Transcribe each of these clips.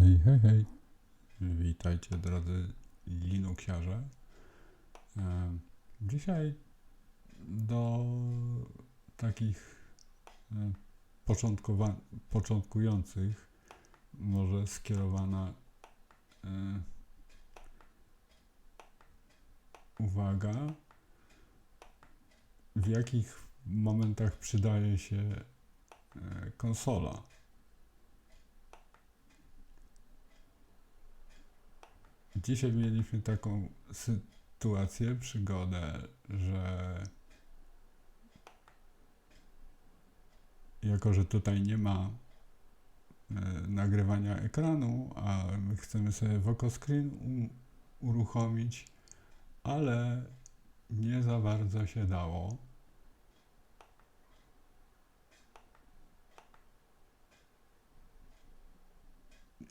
Hej, hej, hej. Witajcie drodzy Linuxiarze. E, Dzisiaj do takich e, początkujących może skierowana e, uwaga, w jakich momentach przydaje się konsola. Dzisiaj mieliśmy taką sytuację, przygodę, że jako, że tutaj nie ma e, nagrywania ekranu, a my chcemy sobie Vocoscreen u- uruchomić, ale nie za bardzo się dało.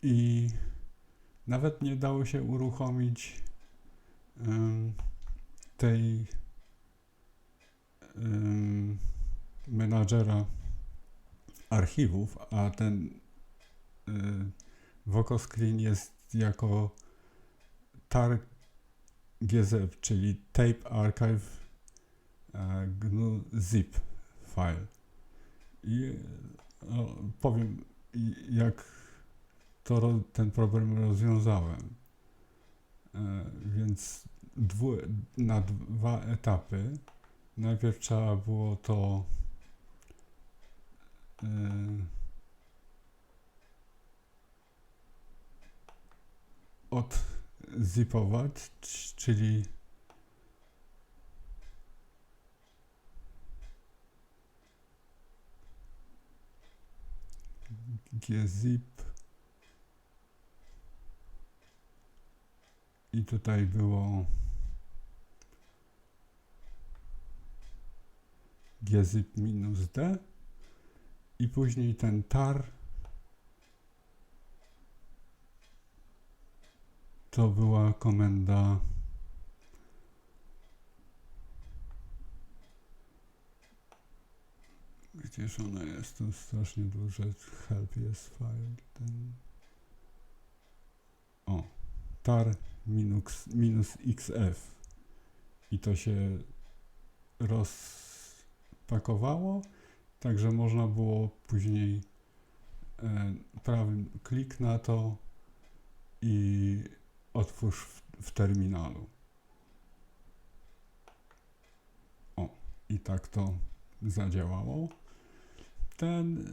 I nawet nie dało się uruchomić em, tej em, menadżera archiwów, a ten y, Vocoscreen jest jako tar GZIP, czyli Tape Archive e, GNU zip file. I powiem, jak to ten problem rozwiązałem. E, więc dwu, na dwa etapy. Najpierw trzeba było to e, odzipować, czyli gzip i tutaj było gzip minus d. I później ten tar. To była komenda gdzież ona jest? Tu strasznie duże. Help jest file ten o tar minus, minus xf i to się rozpakowało, także można było później e, prawym klik na to i otwórz w, w terminalu. O, i tak to zadziałało. Ten